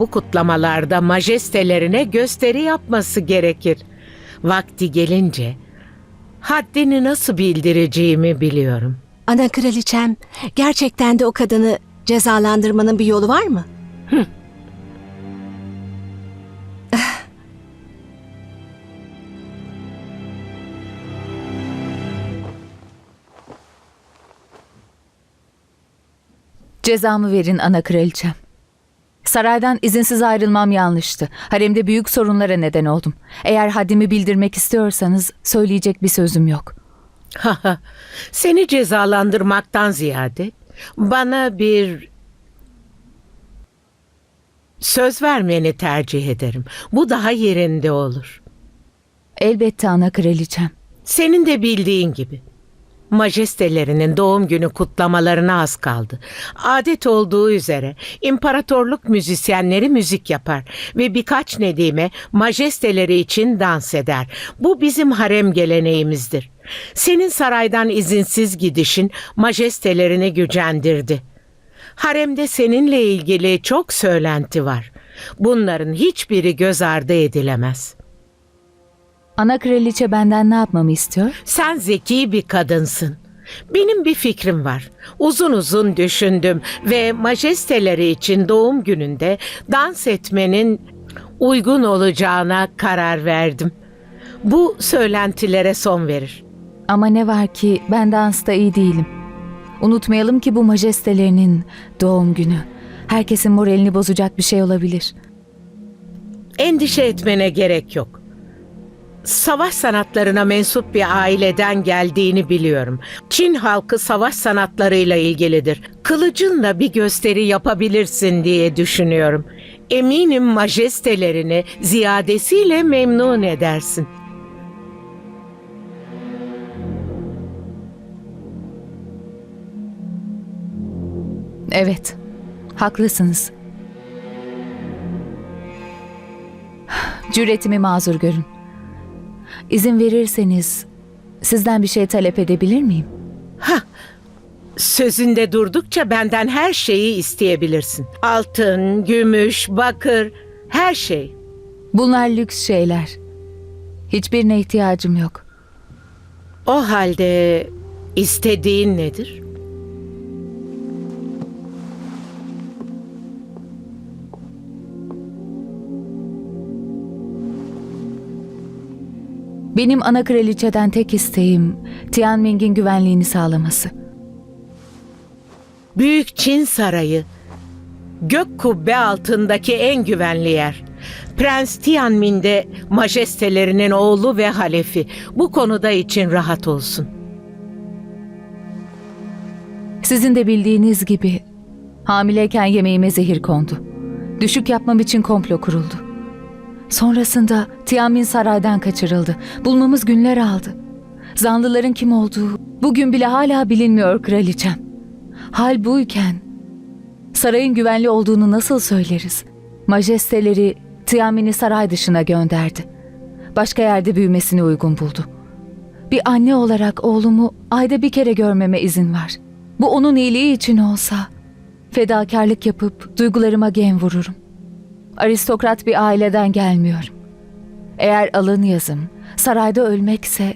Bu kutlamalarda majestelerine gösteri yapması gerekir. Vakti gelince haddini nasıl bildireceğimi biliyorum. Ana kraliçem, gerçekten de o kadını cezalandırmanın bir yolu var mı? Cezamı verin ana kraliçem. Saraydan izinsiz ayrılmam yanlıştı. Haremde büyük sorunlara neden oldum. Eğer haddimi bildirmek istiyorsanız söyleyecek bir sözüm yok. Seni cezalandırmaktan ziyade bana bir söz vermeni tercih ederim. Bu daha yerinde olur. Elbette ana kraliçem. Senin de bildiğin gibi. Majestelerinin doğum günü kutlamalarına az kaldı. Adet olduğu üzere imparatorluk müzisyenleri müzik yapar ve birkaç nedime majesteleri için dans eder. Bu bizim harem geleneğimizdir. Senin saraydan izinsiz gidişin majestelerini gücendirdi. Haremde seninle ilgili çok söylenti var. Bunların hiçbiri göz ardı edilemez.'' Ana kraliçe benden ne yapmamı istiyor? Sen zeki bir kadınsın. Benim bir fikrim var. Uzun uzun düşündüm ve majesteleri için doğum gününde dans etmenin uygun olacağına karar verdim. Bu söylentilere son verir. Ama ne var ki ben dansta iyi değilim. Unutmayalım ki bu majestelerinin doğum günü. Herkesin moralini bozacak bir şey olabilir. Endişe etmene gerek yok. Savaş sanatlarına mensup bir aileden geldiğini biliyorum. Çin halkı savaş sanatlarıyla ilgilidir. Kılıcınla bir gösteri yapabilirsin diye düşünüyorum. Eminim majestelerini ziyadesiyle memnun edersin. Evet, haklısınız. Cüretimi mazur görün. İzin verirseniz sizden bir şey talep edebilir miyim? Sözünde durdukça benden her şeyi isteyebilirsin. Altın, gümüş, bakır, her şey. Bunlar lüks şeyler. Hiçbirine ihtiyacım yok. O halde istediğin nedir? Benim ana kraliçeden tek isteğim Tianming'in güvenliğini sağlaması. Büyük Çin Sarayı. Gök kubbe altındaki en güvenli yer. Prens Tianmin de majestelerinin oğlu ve halefi. Bu konuda için rahat olsun. Sizin de bildiğiniz gibi hamileyken yemeğime zehir kondu. Düşük yapmam için komplo kuruldu. Sonrasında Tianmin saraydan kaçırıldı. Bulmamız günler aldı. Zanlıların kim olduğu bugün bile hala bilinmiyor kraliçem. Hal buyken sarayın güvenli olduğunu nasıl söyleriz? Majesteleri Tianmin'i saray dışına gönderdi. Başka yerde büyümesini uygun buldu. Bir anne olarak oğlumu ayda bir kere görmeme izin var. Bu onun iyiliği için olsa fedakarlık yapıp duygularıma gem vururum. Aristokrat bir aileden gelmiyorum. Eğer alın yazım sarayda ölmekse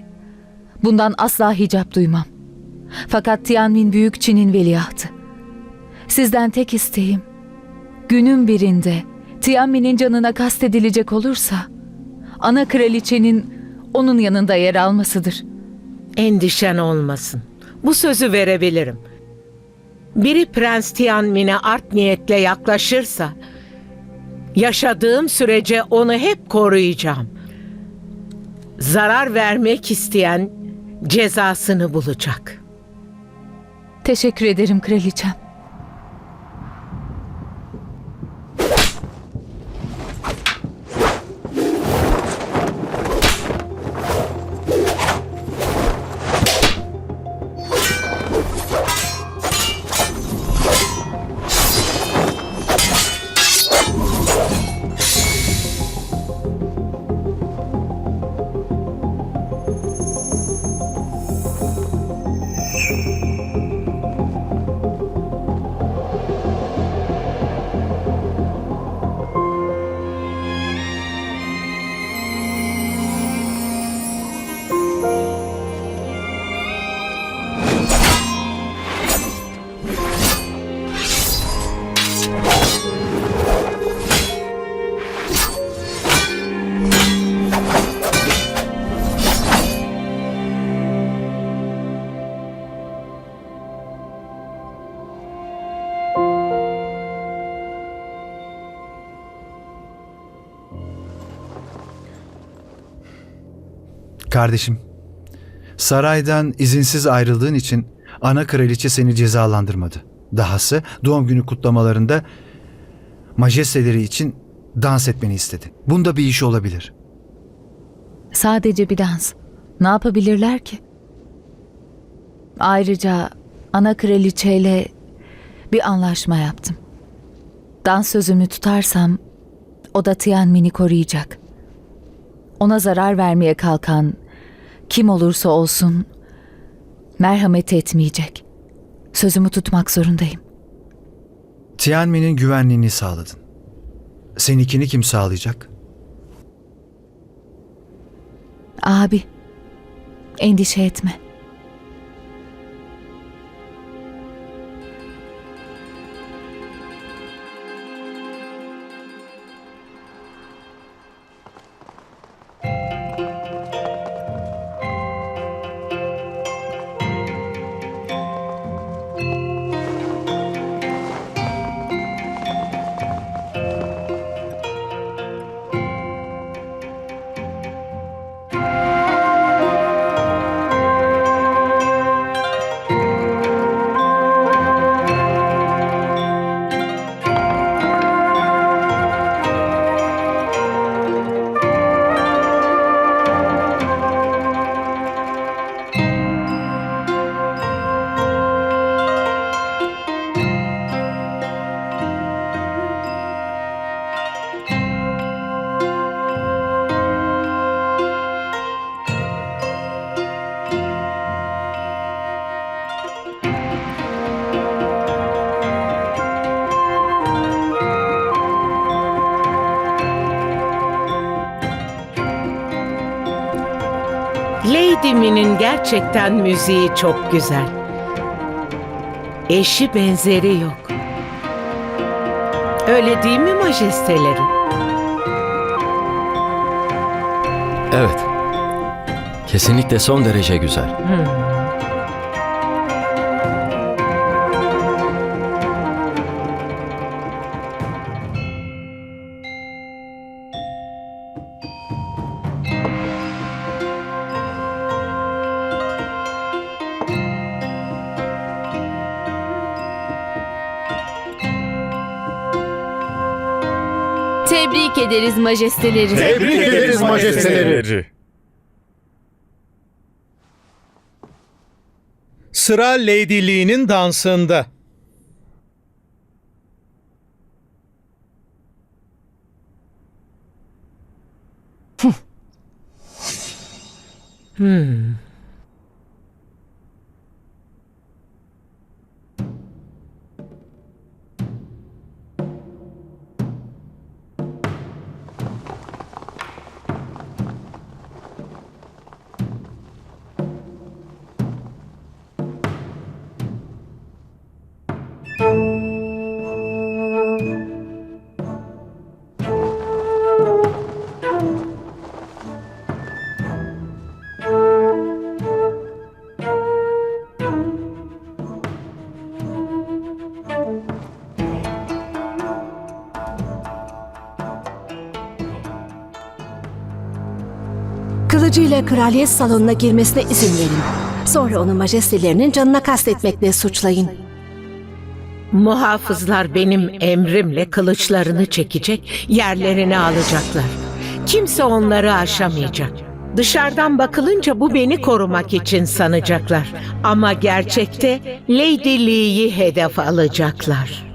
bundan asla hicap duymam. Fakat Tianmin Büyük Çin'in veliahtı. Sizden tek isteğim günün birinde Tianmin'in canına kastedilecek olursa ana kraliçenin onun yanında yer almasıdır. Endişen olmasın. Bu sözü verebilirim. Biri Prens Tianmin'e art niyetle yaklaşırsa, yaşadığım sürece onu hep koruyacağım. Zarar vermek isteyen cezasını bulacak. Teşekkür ederim kraliçem. Kardeşim, saraydan izinsiz ayrıldığın için ana kraliçe seni cezalandırmadı. Dahası doğum günü kutlamalarında majesteleri için dans etmeni istedi. Bunda bir iş olabilir. Sadece bir dans. Ne yapabilirler ki? Ayrıca ana kraliçeyle bir anlaşma yaptım. Dans sözümü tutarsam o da Tianmin'i koruyacak. Ona zarar vermeye kalkan kim olursa olsun merhamet etmeyecek. Sözümü tutmak zorundayım. Tianmin'in güvenliğini sağladın. Seninkini kim sağlayacak? Abi, endişe etme. Lady Mi'nin gerçekten müziği çok güzel. Eşi benzeri yok. Öyle değil mi majesteleri? Evet. Kesinlikle son derece güzel. Tebrik ederiz majesteleri. Tebrik ederiz majesteleri. Sıra Lady Lee'nin dansında. Kılıcıyla kraliyet salonuna girmesine izin verin. Sonra onu majestelerinin canına kastetmekle suçlayın. Muhafızlar benim emrimle kılıçlarını çekecek, yerlerini alacaklar. Kimse onları aşamayacak. Dışarıdan bakılınca bu beni korumak için sanacaklar. Ama gerçekte Lady Lee'yi hedef alacaklar.